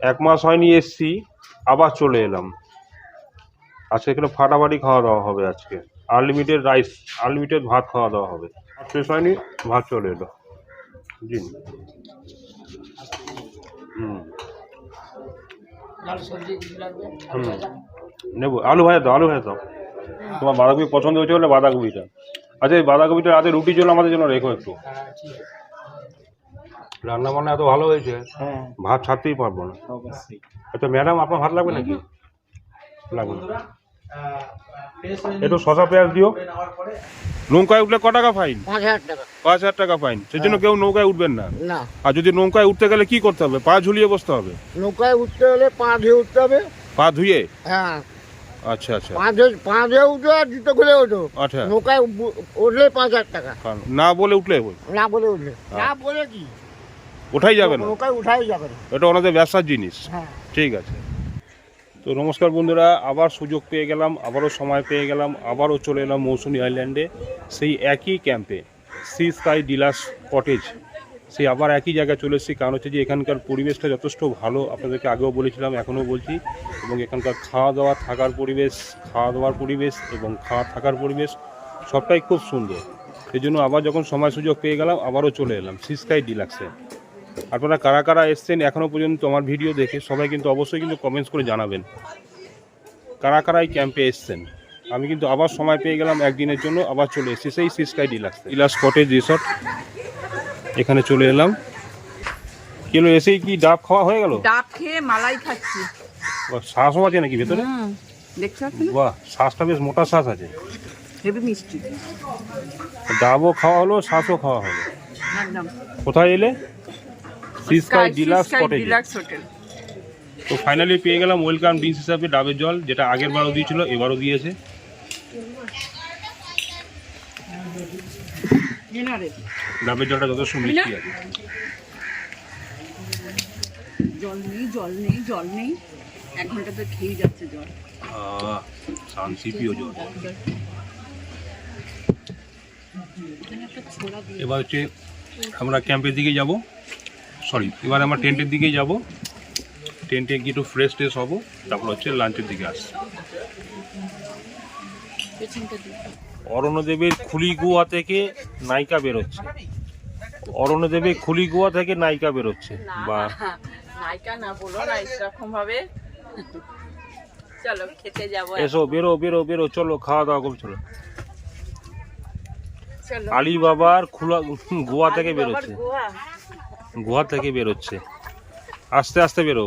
এক মাস হয়নি এসছি, আবার চলে এলাম। আজকে এখানে ফাটাফাটি খাওয়া দাওয়া হবে আজকে। আনলিমিটেড রাইস আনলিমিটেড ভাত খাওয়া দাওয়া হবে। শেষ হয়নি, ভাত চলে এলো। জি। হুম। নেব, আলু ভাজা দাও, আলু ভাজা তোমার বাঁধাকপি পছন্দ হয়েছে বলে বাঁধাকপিটা। আচ্ছা এই বাঁধাকপিটা রাতে রুটির জন্য আমাদের জন্য রেখো একটু। হ্যাঁ রান্না বান্না এত ভালো হয়েছে হ্যাঁ। ভাত ছাড়তেই পারব না। আচ্ছা ম্যাডাম আপনার ভাত লাগবে নাকি? লাগবে। একটু শশা পেঁয়াজ দিও। নৌকায় উঠলে ক টাকা ফাইন? পাঁচ হাজার টাকা। পাঁচ হাজার টাকা ফাইন। সেই জন্য কেউ নৌকায় উঠবেন না। না। আর যদি নৌকায় উঠতে গেলে কি করতে হবে? পা ঝুলিয়ে বসতে হবে? নৌকায় উঠতে হলে পা ধুয়ে উঠতে হবে। পা ধুয়ে? হ্যাঁ। আচ্ছা আচ্ছা। পা ধুয়ে পা ধুয়ে উঠো আর জুতো খুলে ওঠো। আচ্ছা। নৌকায় উঠলে পাঁচ হাজার টাকা। না বলে উঠলে না বলে উঠলে। না বলে কি? ওঠাই যাবে না। নৌকায় উঠাই যাবে না। এটা ওনাদের ব্যবসার জিনিস। হ্যাঁ। ঠিক আছে। তো নমস্কার বন্ধুরা আবার সুযোগ পেয়ে গেলাম আবারও সময় পেয়ে গেলাম আবারও চলে এলাম মৌসুমী আইল্যান্ডে। সেই একই ক্যাম্পে সি স্কাই ডিলাস কটেজ সেই আবার একই জায়গায় চলে এসেছি। কারণ হচ্ছে যে এখানকার পরিবেশটা যথেষ্ট ভালো। আপনাদেরকে আগেও বলেছিলাম এখনও বলছি। এবং এখানকার খাওয়া দাওয়া থাকার পরিবেশ খাওয়া দাওয়ার পরিবেশ এবং খাওয়া থাকার পরিবেশ সবটাই খুব সুন্দর। সেই জন্য আবার যখন সময় সুযোগ পেয়ে গেলাম আবারও চলে এলাম সি স্কাই ডিলাক্সে আপনারা কারা কারা এসছেন এখনও পর্যন্ত আমার ভিডিও দেখে সবাই কিন্তু অবশ্যই কিন্তু কমেন্টস করে জানাবেন। কারা কারা এই ক্যাম্পে এসছেন? আমি কিন্তু আবার সময় পেয়ে গেলাম একদিনের জন্য আবার চলে এসেছি সেই Sea Sky deluxe deluxe cottage resort এখানে চলে এলাম। কিলো এসেই কি ডাব খাওয়া হয়ে গেল? ডাব খেয়ে মালাই খাচ্ছি। শ্বাসও আছে নাকি ভেতরে? বাহ শ্বাসটা বেশ মোটা শ্বাস আছে। হেভি মিষ্টি। ডাবও খাওয়া হলো শ্বাসও খাওয়া হলো। কোথায় এলে? Sea Sky deluxe deluxe hotel তো ফাইনালি পেয়ে গেলাম ওয়েলকাম ড্রিঙ্কস হিসাবে ডাবের জল যেটা আগের বারও দিয়েছিল এবারও দিয়েছে। ডাবের জলটা যথেষ্ট মিষ্টি আছে জল নেই জল নেই জল নেই। এক ঘণ্টা তো খেয়ে যাচ্ছে জল। শান্তিপ্রিয় এবার হচ্ছে আমরা ক্যাম্পের দিকে যাব। সরি এবার আমরা টেন্টের দিকেই যাব। টেন্টে গিয়ে একটু ফ্রেশ ট্রেশ হব তারপর হচ্ছে লাঞ্চের দিকে আসছি দিয়ে অরণ্যদেবের খুলি গুয়া থেকে নায়িকা বেরোচ্ছে। অরণ্যদেবের খুলি গুয়া থেকে নায়িকা বেরোচ্ছে বা নায়িকা না বলো না এরকম ভাবে চলো খেতে যাব এসো বেরো বেরো বেরো চলো খাওয়া দাওয়া করো চলো। চলো। আলী বাবার খুলা গোয়া থেকে বেরোচ্ছে। গোয়া গোয়া থেকে বেরোচ্ছে। আস্তে আস্তে বেরো।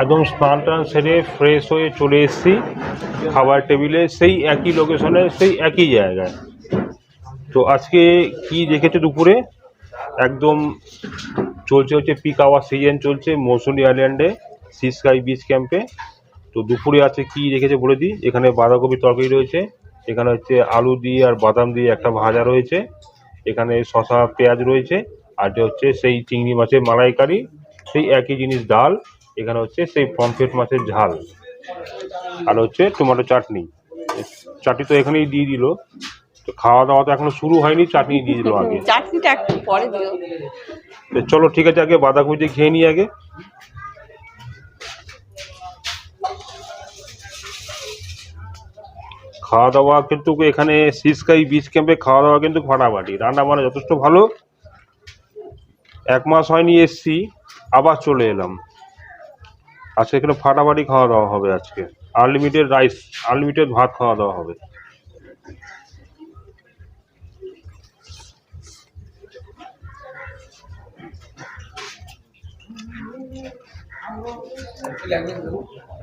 একদম স্নান টান সেরে ফ্রেশ হয়ে চলে এসেছি। খাবার টেবিলে সেই একই লোকেশনে সেই একই জায়গায়। তো আজকে কি দেখেছ দুপুরে? একদম চলছে হচ্ছে পিক আওয়ার সিজন চলছে মৌসুমি আইল্যান্ডে সিস্কাই বিচ ক্যাম্পে তো দুপুরে আছে কি রেখেছে বলে দিই? এখানে বাঁধাকপি তরকারি রয়েছে, এখানে হচ্ছে আলু দিয়ে আর বাদাম দিয়ে একটা ভাজা রয়েছে। এখানে শশা পেঁয়াজ রয়েছে আর হচ্ছে সেই চিংড়ি মাছের মালাইকারি সেই একই জিনিস ডাল এখানে হচ্ছে সেই পমফ্রেট মাছের ঝাল আর হচ্ছে টমেটো চাটনি। চাটনি তো এখানেই দিয়ে দিল। তো খাওয়া দাওয়া তো এখনও শুরু হয়নি চাটনি দিয়ে দিল আগে। চাটনিটা একটু পরে দিও। তো চলো ঠিক আছে আগে বাঁধাকপি দিয়ে খেয়ে নিই আগে। খাওয়া দাওয়া কিন্তু এখানে সিসকাই বিচ ক্যাম্পে খাওয়া দাওয়া কিন্তু ফাটাফাটি রান্না বান্না যথেষ্ট ভালো। এক মাস হয়নি এসছি, আবার চলে এলাম। আজকে এখানে ফাটাফাটি খাওয়া দাওয়া হবে আজকে। আনলিমিটেড রাইস আনলিমিটেড ভাত খাওয়া দাওয়া হবে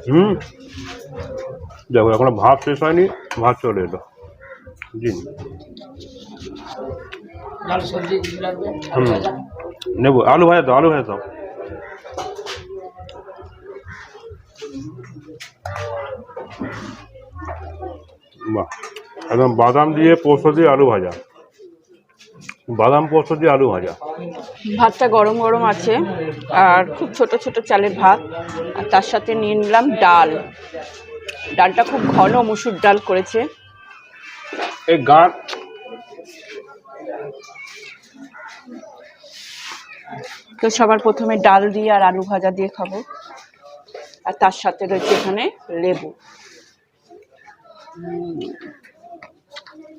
হুম। দেখো এখনও ভাত শেষ হয়নি ভাত চলে এলো। জি। হুম। নেব আলু ভাজা দাও আলু ভাজা দাও। বাহ একদম বাদাম দিয়ে পোস্ত দিয়ে আলু ভাজা। বাদাম পোস্ত দিয়ে আলু ভাজা। ভাতটা গরম গরম আছে আর খুব ছোট ছোট চালের ভাত আর তার সাথে নিয়ে নিলাম ডাল। ডালটা খুব ঘন মুসুর ডাল করেছে। এই গান তো সবার প্রথমে ডাল দিয়ে আর আলু ভাজা দিয়ে খাব। আর তার সাথে রয়েছে এখানে লেবু।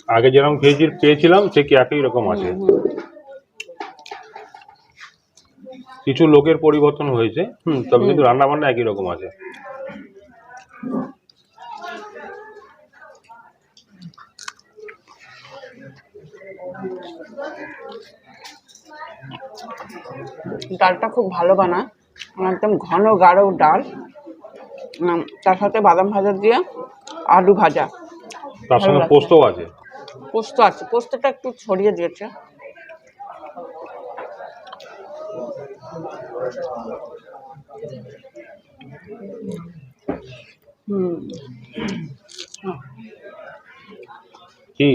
আগে যেরকম খেয়েছি পেয়েছিলাম সে কি একই রকম আছে? কিছু লোকের পরিবর্তন হয়েছে হুম তবে কিন্তু রান্না বান্না একই রকম আছে। ডালটা খুব ভালো বানায়। একদম ঘন গাঢ় ডাল। তার সাথে বাদাম ভাজা দিয়ে আলু ভাজা। তার সঙ্গে পোস্তও আছে। পোস্ত আছে পোস্তটা একটু ছড়িয়ে দিয়েছে। হুম। কি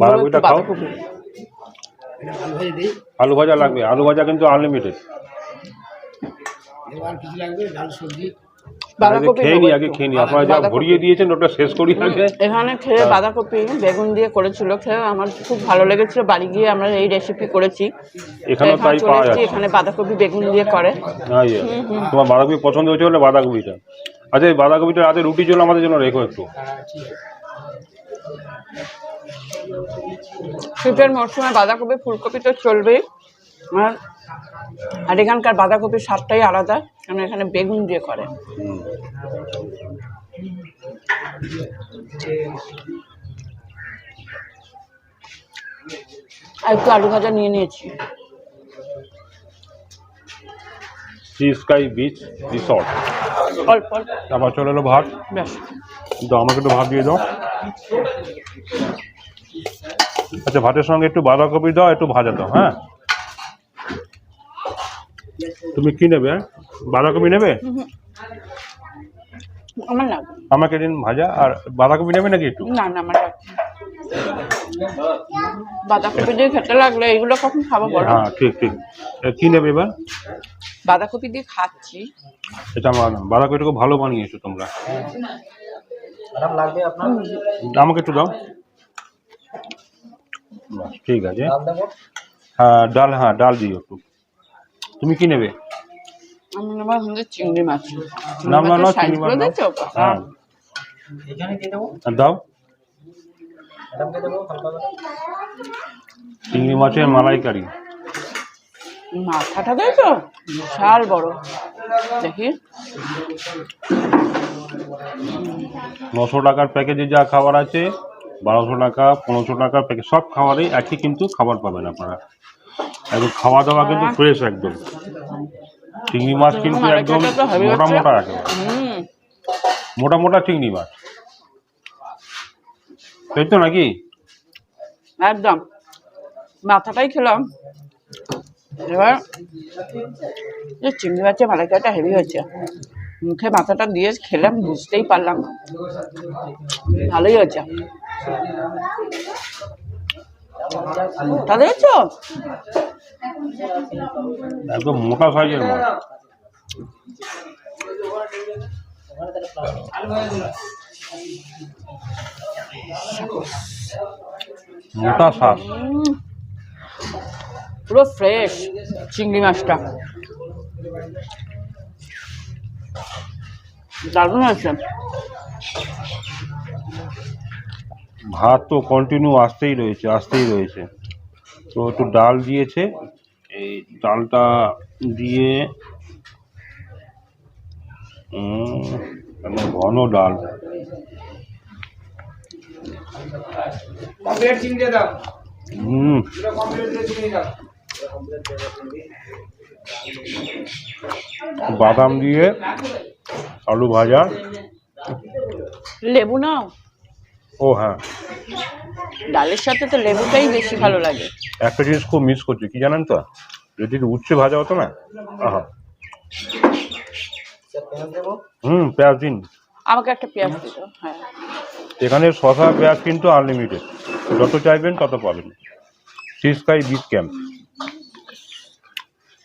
বাঁধাকপিটা খাও। হয়ে আলু ভাজা লাগবে আলু ভাজা কিন্তু আনলিমিটেড কিছু লাগবে ডাল সবজি। বাঁধাকপি খেয়ে নি আগে খেয়ে নি। আপনারা যা বাঁধাকপি। ভরিয়ে দিয়েছেন ওটা শেষ করি আগে এখানে খেয়ে বাঁধাকপি বেগুন দিয়ে করেছিল খেয়ে আমার খুব ভালো লেগেছিল। বাড়ি গিয়ে আমরা এই রেসিপি করেছি। এখানে তাই পাওয়া যাচ্ছে। এখানে বাঁধাকপি বেগুন দিয়ে করে। হ্যাঁ ইয়ে। তোমার বাঁধাকপি পছন্দ হয়েছে বলে বাঁধাকপিটা। আচ্ছা এই বাঁধাকপিটা রাতে রুটির জন্য আমাদের জন্য রেখো একটু। শীতের মরশুমে বাঁধাকপি ফুলকপি তো চলবেই। আর আর এখানকার বাঁধাকপির স্বাদটাই আলাদা কারণ এখানে বেগুন দিয়ে করে। আর একটু আলু ভাজা নিয়ে নিয়েছি। সি স্কাই বিচ রিসর্ট অল্প চলে এলো ভাত। ব্যাস। আমাকে একটু ভাত দিয়ে দাও। আচ্ছা ভাতের সঙ্গে একটু বাঁধাকপি দাও একটু ভাজা দাও হ্যাঁ? তুমি কি নেবে? হ্যাঁ? বাঁধাকপি নেবে? আমার না আমাকে দিন ভাজা আর বাঁধাকপি নেবে নাকি একটু? না না আমার বাঁধাকপি দিয়ে খেতে লাগলে এগুলো কখন খাব বলো? হ্যাঁ ঠিক ঠিক। কি নেবে এবার? বাঁধাকপি দিয়ে খাচ্ছি। এটা আমার বাঁধাকপিটা খুব ভালো বানিয়েছো তোমরা। আমাকে একটু দাও। ঠিক আছে। হ্যাঁ ডাল হ্যাঁ ডাল দিও একটু। তুমি কি নেবে? আমার আবার হচ্ছে চিংড়ি মাছ। না না না চিংড়ি মাছ হ্যাঁ। আর দাও। চিংড়ি মাছের মালাইকারি। মাথাটা দিয়েছ বিশাল বড়। দেখি। নশো টাকার প্যাকেজে যা খাবার আছে বারোশো টাকা পনেরোশো টাকার প্যাকেজ সব খাবারেই একই কিন্তু খাবার পাবেন আপনারা। একদম খাওয়া দাওয়া কিন্তু ফ্রেশ একদম। চিংড়ি মাছ কিন্তু একদম মোটা মোটা একেবারে। হুম। মোটা মোটা চিংড়ি মাছ। তাই তো নাকি? একদম। মাথাটাই খেলাম। এবার যে চিংড়ি মাছের মালাইকারিটা হেভি হয়েছে। মুখে মাথাটা দিয়ে খেলাম বুঝতেই পারলাম ভালোই হয়েছে। তা দেখছ একদম মোটা সাইজের মাছ। মোটা শ্বাস পুরো ফ্রেশ চিংড়ি মাছটা। দারুণ হয়েছে। ভাত তো কন্টিনিউ আসতেই রয়েছে আসতেই রয়েছে। তো একটু ডাল দিয়েছে এই ডালটা দিয়ে মানে ঘন ডাল। কমপ্লিট চিংড়ি দাও। হুম বাদাম দিয়ে আলু ভাজা। লেবু নাও। ও হ্যাঁ। ডালের সাথে তো লেবুটাই বেশি ভালো লাগে। একটা জিনিস খুব মিস করছি কি জানেন তো? যদি উচ্ছে ভাজা হতো না আহা। হুম পেঁয়াজ দিন। আমাকে একটা পেঁয়াজ দিত হ্যাঁ। এখানে শশা পেঁয়াজ কিন্তু আনলিমিটেড যত চাইবেন তত পাবেন। Sea Sky beach camp.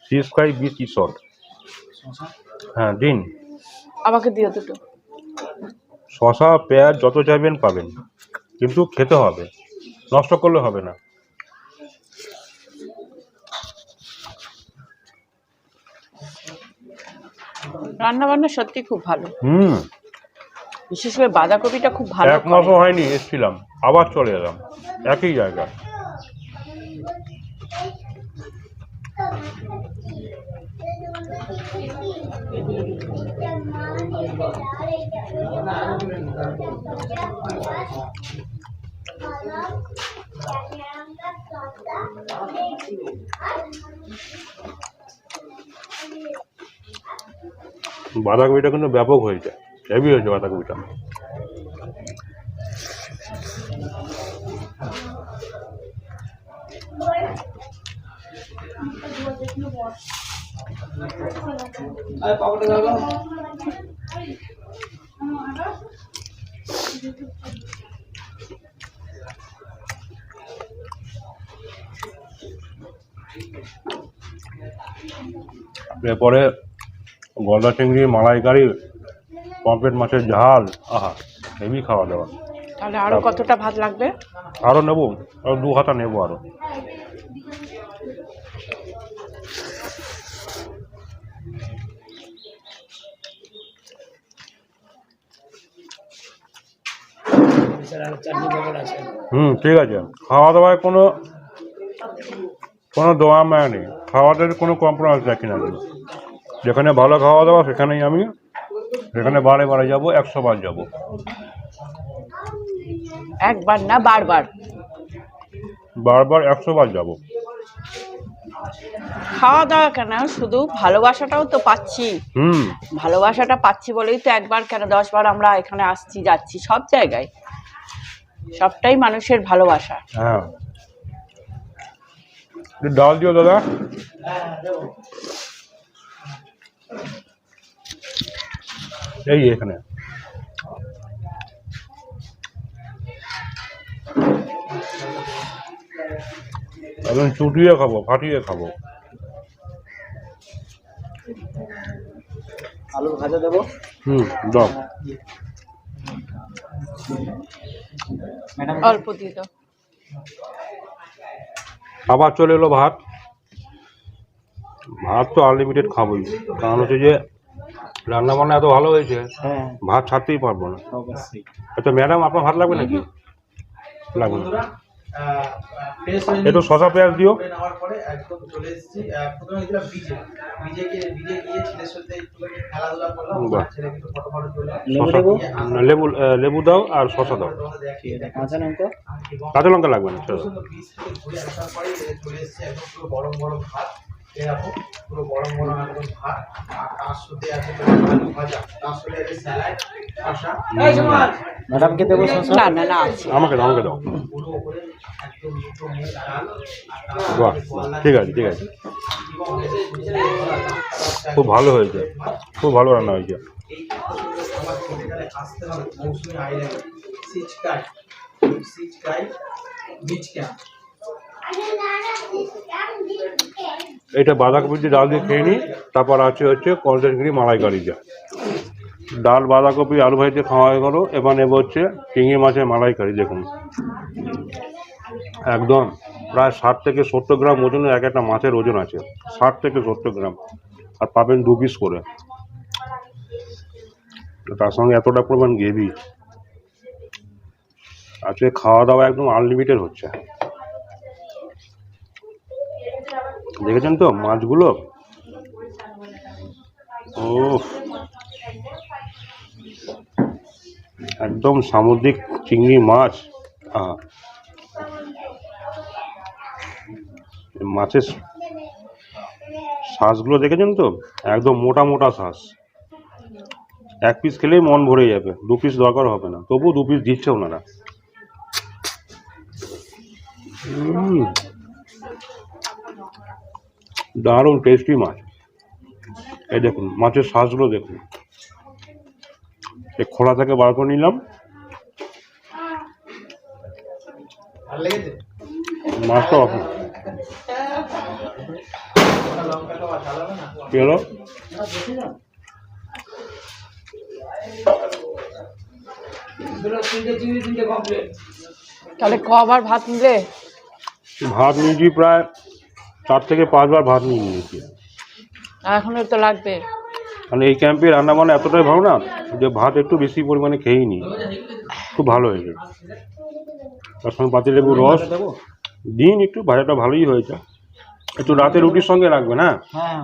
Sea Sky beach resort. হ্যাঁ দিন। আমাকে দিও দুটো। শশা পেঁয়াজ যত চাইবেন পাবেন। কিন্তু খেতে হবে। নষ্ট করলে হবে না। রান্না বান্না সত্যি খুব ভালো। হুম। বিশেষ করে বাঁধাকপিটা খুব ভালো এক মাসও হয়নি এসেছিলাম। আবার চলে এলাম। একই জায়গা। Thank you. বাঁধাকপিটা কিন্তু ব্যাপক হয়েছে হেভি হয়েছে বাঁধাকপিটা। আর পকেটে রাখো এরপরে গলদা চিংড়ি মালাইকারি পম্পেট মাছের ঝাল আহা হেভি খাওয়া দাওয়া। তাহলে আরও কতটা ভাত লাগবে? আরও নেব আরও দু হাতা নেব আরও হুম ঠিক আছে। খাওয়া দাওয়ায় কোনো কোনো দোয়া মায়া নেই। খাওয়া দাওয়ার কোনো কম্প্রোমাইজ রাখি না। যেখানে ভালো খাওয়া দাওয়া সেখানেই আমি সেখানে বারে বারে যাব একশো বার যাব। একবার না বারবার? বারবার একশো বার যাব। খাওয়া দাওয়া কেন? শুধু ভালোবাসাটাও তো পাচ্ছি। হুম। ভালোবাসাটা পাচ্ছি বলেই তো একবার কেন দশবার আমরা এখানে আসছি যাচ্ছি সব জায়গায়। সবটাই মানুষের ভালোবাসা। হ্যাঁ। ডাল দিও দাদা। এই এখানে। একদম চুটিয়ে খাব ফাটিয়ে খাব। আলু ভাজা দেবো? হুম দাও। অল্প দিয়ে দাও। আবার চলে এলো ভাত। ভাত তো আনলিমিটেড খাবোই। কারণ হচ্ছে যে রান্না বান্না এত ভালো হয়েছে হ্যাঁ। ভাত ছাড়তেই পারব না। আচ্ছা ম্যাডাম আপনার ভাত লাগবে নাকি? লাগবে একটু শশা পেঁয়াজ দিও। লেবু না, লেবু লেবু দাও আর শশা দাও। কাঁচা লঙ্কা? লাগবে না এরকম পুরো গরম গরম একদম ভাত আর তার সাথে আছে আলু ভাজা তার সাথে আছে স্যালাড শসা ম্যাডামকে দেবো শসা না না না আমাকে দাও আমাকে দাও পুরো করে একদম দুটো মুখ ডাল বাহ ঠিক আছে ঠিক আছে খুব ভালো হয়েছে খুব ভালো রান্না হয়েছে আমার আসতে হবে Mousuni island Sea Sky Sea Sky beach camp এটা বাঁধাকপি ডাল দিয়ে খেয়ে নিই, তারপর আছে হচ্ছে কলটেনগিরি মালাইকারি যা। ডাল, বাঁধাকপি, আলু ভাজিতে খাওয়া হয়ে গেলো, এবার নেব হচ্ছে চিংড়ি মাছের মালাইকারি দেখুন। একদম, প্রায় ষাট থেকে সত্তর গ্রাম ওজনের এক একটা মাছের ওজন আছে, ষাট থেকে সত্তর গ্রাম, আর পাবেন দু পিস করে। তার সঙ্গে এতটা পরিমাণ গ্রেভি। আজকে খাওয়া দাওয়া একদম আনলিমিটেড হচ্ছে। দেখেছেন তো মাছগুলো? ও একদম সামুদ্রিক চিংড়ি মাছ। মাছের শ্বাসগুলো দেখেছেন তো? একদম মোটা মোটা শ্বাস। এক পিস খেলেই মন ভরে যাবে। দু পিস দরকার হবে না। তবু দু পিস দিচ্ছে ওনারা। দারুণ টেস্টি মাছ। এই দেখুন মাছের শ্বাসগুলো দেখুন। এই খোলা থেকে বার করে নিলাম। মাছটা কমপ্লিট তাহলে কবার ভাত নিলে? ভাত নিয়েছি প্রায় চার থেকে পাঁচবার ভাত নিয়ে নিয়েছি। এখনও তো লাগবে। মানে এই ক্যাম্পে রান্না বান্না এতটাই ভালো না যে ভাত একটু বেশি পরিমাণে খেয়েই নি। খুব ভালো হয়েছে। তার সঙ্গে পাতিলেবু রস। দিন একটু ভাজাটা ভালোই হয়েছে। একটু রাতে রুটির সঙ্গে রাখবে না? হ্যাঁ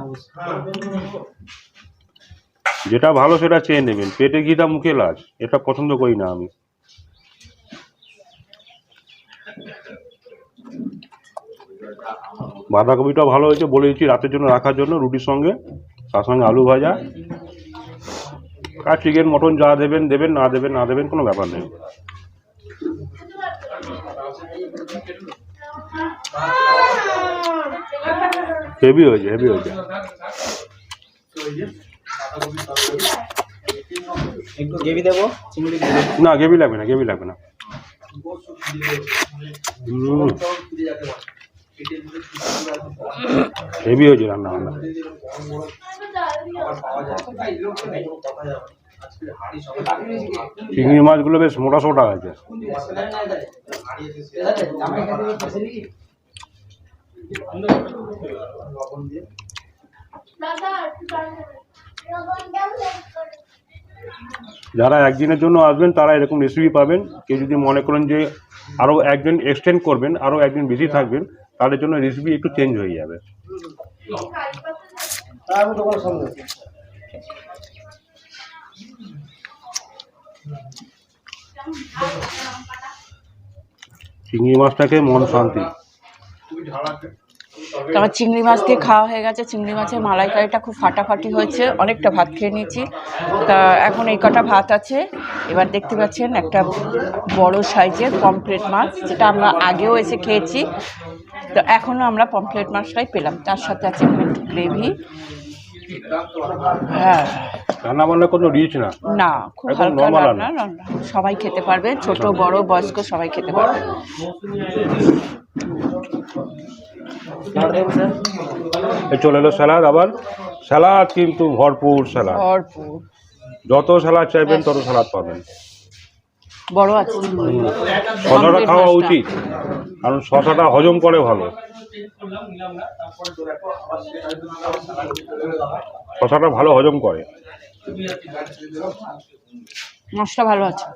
যেটা ভালো সেটা চেয়ে নেবেন। পেটে ঘিটা মুখে লাজ। এটা পছন্দ করি না আমি। বাঁধাকপিটা ভালো হয়েছে বলে দিচ্ছি রাতের জন্য রাখার জন্য রুটির সঙ্গে তার সঙ্গে আলু ভাজা। আর চিকেন মটন যা দেবেন দেবেন না দেবেন না দেবেন কোনো ব্যাপার নেই। হেভি হয়েছে হেভি হয়েছে। না গ্রেভি লাগবে না গ্রেভি লাগবে না। হেভি হয়েছে রান্না বান্না। চিংড়ি মাছগুলো বেশ মোটা সোটা আছে যারা একদিনের জন্য আসবেন, তারা এরকম রেসিপি পাবেন। কেউ যদি মনে করেন যে আরও একদিন এক্সটেন্ড করবেন আরও একদিন বেশি থাকবেন তাদের জন্য রেসিপি একটু চেঞ্জ হয়ে যাবে। চিংড়ি মাছটাকে মন শান্তি। আমার চিংড়ি মাছ দিয়ে খাওয়া হয়ে গেছে। চিংড়ি মাছের মালাইকারিটা খুব ফাটাফাটি হয়েছে। অনেকটা ভাত খেয়ে নিয়েছি। তা এখন এই কটা ভাত আছে। এবার দেখতে পাচ্ছেন একটা বড় সাইজের পমফ্লেট মাছ, যেটা আমরা আগেও এসে খেয়েছি। তো এখনও আমরা পমফ্লেট মাছটাই পেলাম। তার সাথে আছে একটু গ্রেভি হ্যাঁ। রান্না বান্না কোনো রিচ না। না খুব হালকা রান্না রান্না। সবাই খেতে পারবে ছোট বড় বয়স্ক সবাই খেতে পারবে। চলে এলো স্যালাড আবার। স্যালাড কিন্তু ভরপুর স্যালাড ভরপুর। যত স্যালাড চাইবেন তত স্যালাড পাবেন। বড় আছে। শশাটা খাওয়া উচিত। কারণ শশাটা হজম করে ভালো। শশাটা ভালো হজম করে। মাছটা ভালো আছে।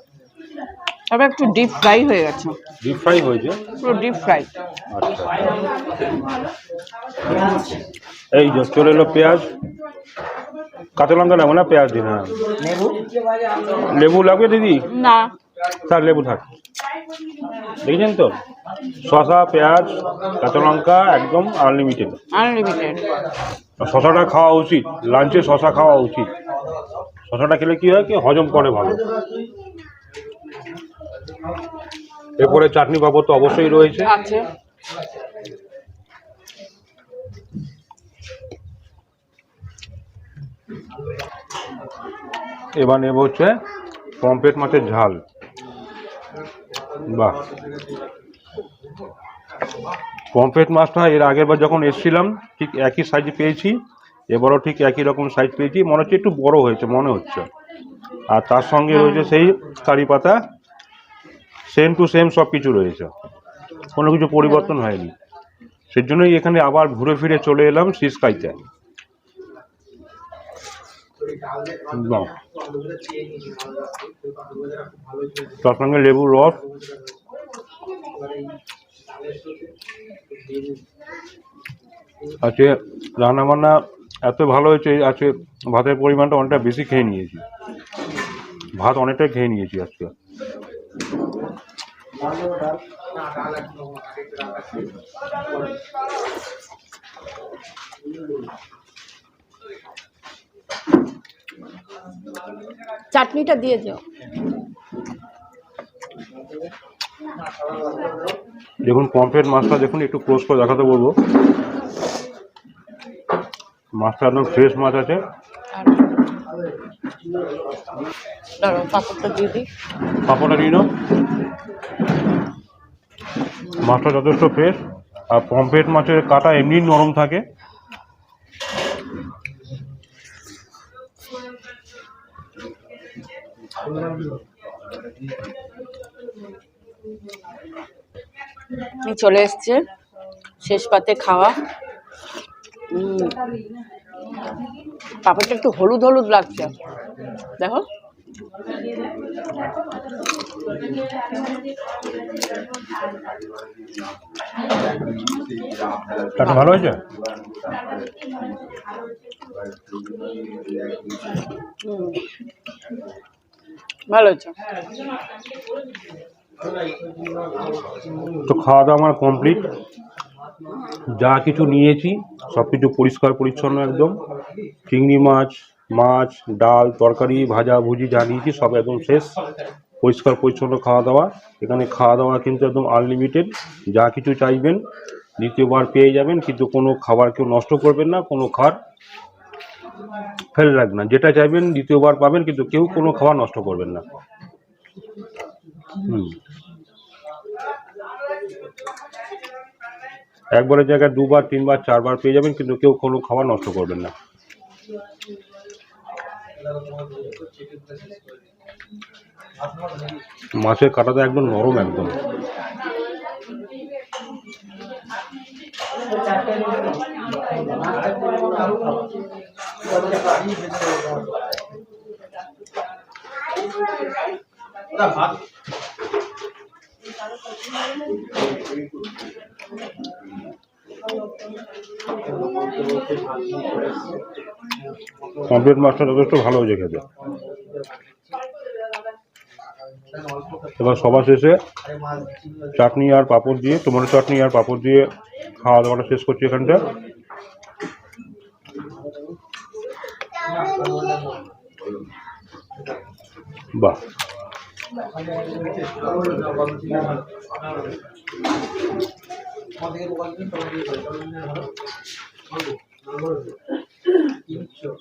তবে একটু ডিপ ফ্রাই হয়ে গেছে। ডিপ ফ্রাই হয়েছে? পুরো ডিপ ফ্রাই আচ্ছা। এই যে চলে এলো পেঁয়াজ। কাঁচা লঙ্কা নেব না? পেঁয়াজ দিন হ্যাঁ। লেবু লেবু লাগবে দিদি? না। থাক লেবু থাক দেখেছেন তো? শশা পেঁয়াজ কাঁচা লঙ্কা একদম আনলিমিটেড আনলিমিটেড শশাটা খাওয়া উচিত লাঞ্চে শশা খাওয়া উচিত। শশাটা খেলে কি হয় কি হজম করে ভালো। এরপরে চাটনি পাপড় তো অবশ্যই রয়েছে। আছে। এবার নেব হচ্ছে পম্পেট মাছের ঝাল। বাহ। পম্পেট মাছটা এর আগের বার যখন এসেছিলাম ঠিক একই সাইজ পেয়েছি এবারও ঠিক একই রকম সাইজ পেয়েছি মনে হচ্ছে একটু বড় হয়েছে মনে হচ্ছে। আর তার সঙ্গে রয়েছে সেই কারি পাতা সেম টু সেম সব কিছু রয়েছে। কোনো কিছু পরিবর্তন হয়নি। সেজন্যই এখানে আবার ঘুরে ফিরে চলে এলাম সিসকাইতে তার সঙ্গে লেবুর রস। আছে রান্না বান্না এত ভালো হয়েছে আছে ভাতের পরিমাণটা অনেকটা বেশি খেয়ে নিয়েছি। ভাত অনেকটাই খেয়ে নিয়েছি আজকে। চাটনিটা দিয়ে দিও দেখুন পমফ্রেট মাছটা দেখুন একটু ক্লোজ করে দেখাতে বলব। মাছটা একদম ফ্রেশ মাছ আছে। পাপড়টা দিয়ে দিই। পাপড়টা নিয়ে নাও। মাছটা যথেষ্ট ফ্রেশ আর পমফ্রেট মাছের কাটা এমনি নরম থাকে। চলে এসছে। শেষ পাতে খাওয়া। পাপড়টা একটু হলুদ হলুদ লাগছে। দেখো। ভালো হয়েছে? হুম ভালো হয়েছে তো খাওয়া দাওয়া আমার কমপ্লিট যা কিছু নিয়েছি, সব কিছু পরিষ্কার পরিচ্ছন্ন একদম। চিংড়ি মাছ মাছ, ডাল, তরকারি, ভাজা, ভুজি যা নিয়েছি, সব একদম শেষ। পরিষ্কার পরিচ্ছন্ন খাওয়া দাওয়া। এখানে খাওয়া দাওয়া কিন্তু একদম আনলিমিটেড যা কিছু চাইবেন, দ্বিতীয়বার পেয়ে যাবেন, কিন্তু কোনো খাবার কেউ নষ্ট করবেন না, কোনো খাবার ফেলে রাখবেন না। যেটা চাইবেন দ্বিতীয়বার পাবেন, কিন্তু কেউ কোনো খাবার নষ্ট করবেন না। হুম। একবারের জায়গায় দুবার, তিনবার, চারবার পেয়ে যাবেন, কিন্তু কেউ কোনো খাবার নষ্ট করবেন না। মাছের কাঁটাটা একদম নরম একদম। ভাত কমপ্লিট মাছটা যথেষ্ট ভালো হয়েছে খেতে। এবার সবার শেষে চাটনি আর পাঁপড় দিয়ে, টমেটো চাটনি আর পাঁপড় দিয়ে খাওয়া দাওয়াটা শেষ করছি এখানটা বাহ আমাদের দোকান থেকে টমেটো দিয়ে টমেটো ভালো ভালো তিনশো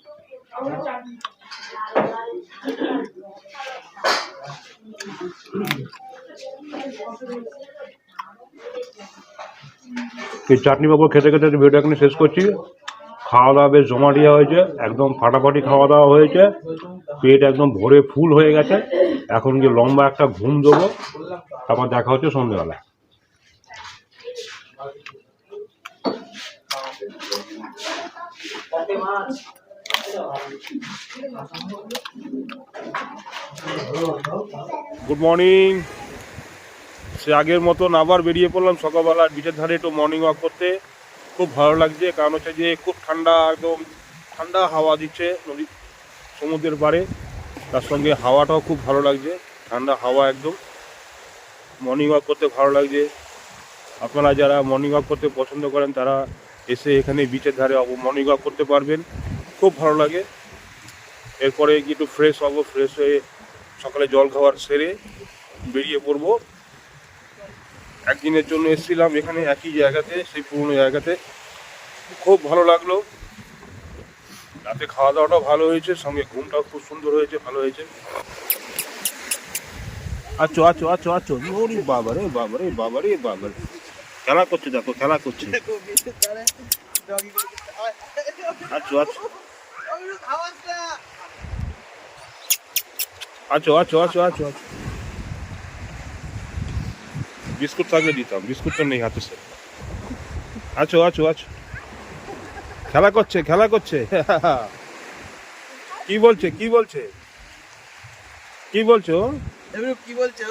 এই চাটনি পাঁপড় খেতে খেতে ভিডিওটা এখানে শেষ করছি। খাওয়া দাওয়া বেশ জমাটিয়া হয়েছে, একদম ফাটাফাটি খাওয়া দাওয়া হয়েছে, পেট একদম ভরে ফুল হয়ে গেছে। এখন গিয়ে লম্বা একটা ঘুম দেবো, তারপর দেখা হচ্ছে সন্ধ্যেবেলা গুড মর্নিং সে আগের মতন আবার বেরিয়ে পড়লাম সকালবেলা বিচের ধারে একটু মর্নিং ওয়াক করতে। খুব ভালো লাগছে, কারণ হচ্ছে যে খুব ঠান্ডা, একদম ঠান্ডা হাওয়া দিচ্ছে নদী, সমুদ্রের পাড়ে। তার সঙ্গে হাওয়াটাও খুব ভালো লাগছে, ঠান্ডা হাওয়া একদম। মর্নিং ওয়াক করতে ভালো লাগছে। আপনারা যারা মর্নিং ওয়াক করতে পছন্দ করেন, তারা এসে এখানে বিচের ধারে মর্নিং ওয়াক করতে পারবেন। খুব ভালো লাগে। এরপরে একটু ফ্রেশ হব ফ্রেশ হয়ে সকালে জল খাওয়ার সেরে বেরিয়ে পড়ব। একদিনের জন্য এসেছিলাম এখানে একই জায়গাতে, সেই পুরনো জায়গাতে। খুব ভালো লাগল। রাতে খাওয়া দাওয়াটাও ভালো হয়েছে, সঙ্গে ঘুমটাও খুব সুন্দর হয়েছে, ভালো হয়েছে। আচ্ছা আচ্ছা আচ্ছা আচ্ছা। ওরে বাবা রে বাবা রে বাবা রে বাবা রে। খেলা করছে, দেখো, খেলা করছে। আচ্ছা আচ্ছা। আচ্ছা আচ্ছা আচ্ছা আচ্ছা আচ্ছা। বিস্কুট থাকলে দিতাম বিস্কুট তো নেই হাতে সে। আছো আছো আছো। খেলা করছে খেলা করছে। কি বলছে কি বলছে? কি বলছো? কি বলছো?